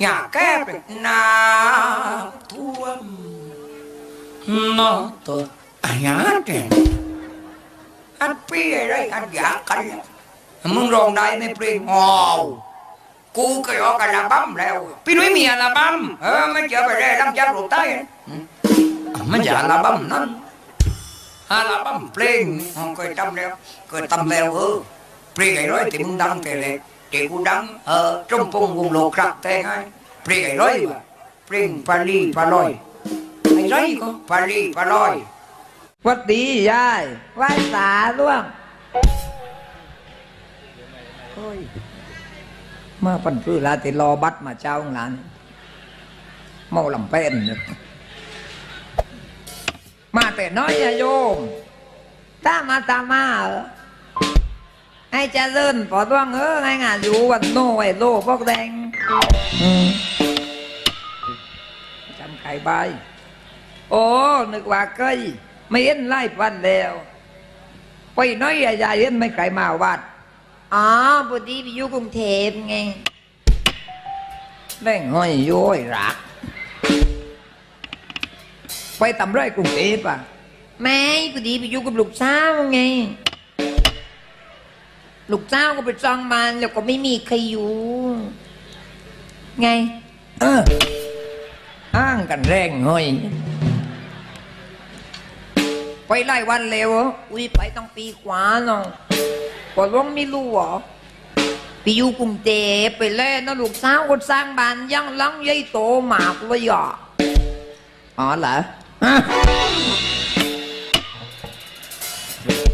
อย่าแก้เป็นน้ำท่วมนอตัวอันยาเด่นอันปีอะไรอันยากันแล้วมึงร้องได้ไหมเพลงอ๋อกูเคยออกอัลบั้มแล้ว พี่นุ้ยมีอัลบั้มเออไม่เจอไปเลยรับจ้างลูกใต้อืมไม่ใช่อัลบั้มนั้นอัลบั้มเพลงอ๋อเคยทำแล้วเคยทำแล้วเออเพลงไอ้ร้อยที่มึงดังแต่เล็ก ที่กูดังเออจมพงวงโลกรักแต่ไงเพลงไอ้ร้อยวะเพลงปาลีปาลอยไอ้ร้อยก็ปาลีปาลอยวัดดียายไหว้สาล่วงโอ้ยมาปันพื้นลาติรอบัตรมาเจ้าของหลานเมาลำเป็นเนี่ยมาแต่น้อยอะโยมตามมาตามมาเหรอ ให้เจริญปอดว่างเออไงงานอยู่วันโน่ไอ้โลพวกแดงอืมจำไข่ใบโอ้นึกว่าเคยไม่เห็นไล่พันแล้วไปน้อยใหญ่ๆเห็นไม่ใครมาวัดอ๋อพอดีไปอยู่กรุงเทพไงได้ห้อยย้อยรัก ไปทำไรกรุงเทพอะ ไม่พอดีไปอยู่กับลูกสาวไง ลูกสาวก็ไปจ้างมัน แล้วก็ไม่มีใครอยู่ ไง เอออ้างกันแรงห้อยไปไล่วันเร็วเหรออุ้ยไปต้องปีกว่าเนาะก็ร้องไม่รู้เหรอไปอยู่กรุงเทพไปเล่นนะลูกสาวก็สร้างบ้านยังหลังใหญ่โตมากเลยอะอ๋อเหรอฮะ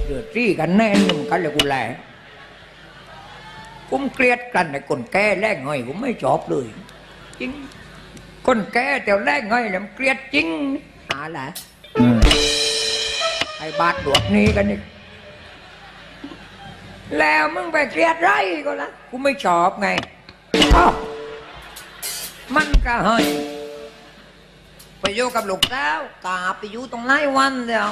เดือดรี่กันแน่นมกันเลยกูแหละ ผมเกลียดกันไอ้คนแก่แรงห้อยผมไม่ชอบเลย จริง คนแก่แต่แรงห้อยเนี่ยมันเกลียดจริงอ๋อเหรออืมไอ้บาดดวกนี้กันนี่แล้วมึงไปเกลียดไรก็ละกูไม่ชอบไงอ้าวมันก็เฮ้ยไปอยู่กับลูกสาวกาไปอยู่ตรงไร่วันแล้ว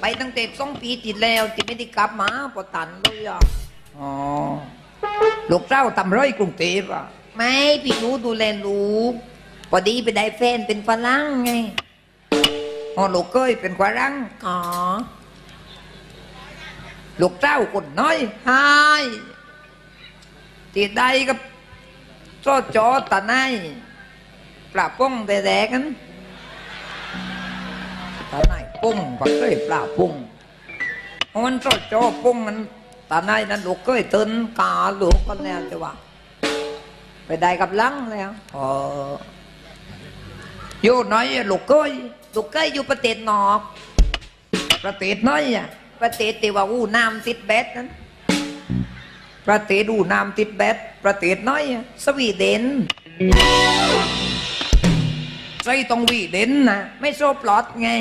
ไปตั้งแต่สองปีติดแล้วที่ไม่ได้กลับมาปอตันเลยอะอ๋อ ลูกเจ้าทำร้อยกรุงเทพอะไม่พี่หนูดูแลลูกพอดีไปได้แฟนเป็นฝรั่งไงอ๋อลูกเคยเป็นควารังอ๋อลูกเจ้าคนน้อยใช่ที่ใดกับโซจอตาไนายปลาป้งแต่แดกกันตาไนายป้งก็เคยปลาป้งมันโซจอป้งมัน ตาไนายนั้นลูกเคยตื่นกาลูกก็แล้วจะว่า ไปได้กับลังแล้วอ๋ออยู่น้อยลูกเคยลูกเคยอยู่ประเทศนอก ประเทศน้อยอะประเทศที่ว่าอู้น้ำติดแบดนั้น ประเทศอู้นามติดแบดประเทศน้อยอะสวีเดนใส่ตรงวีเดนนะไม่โซปลอดไง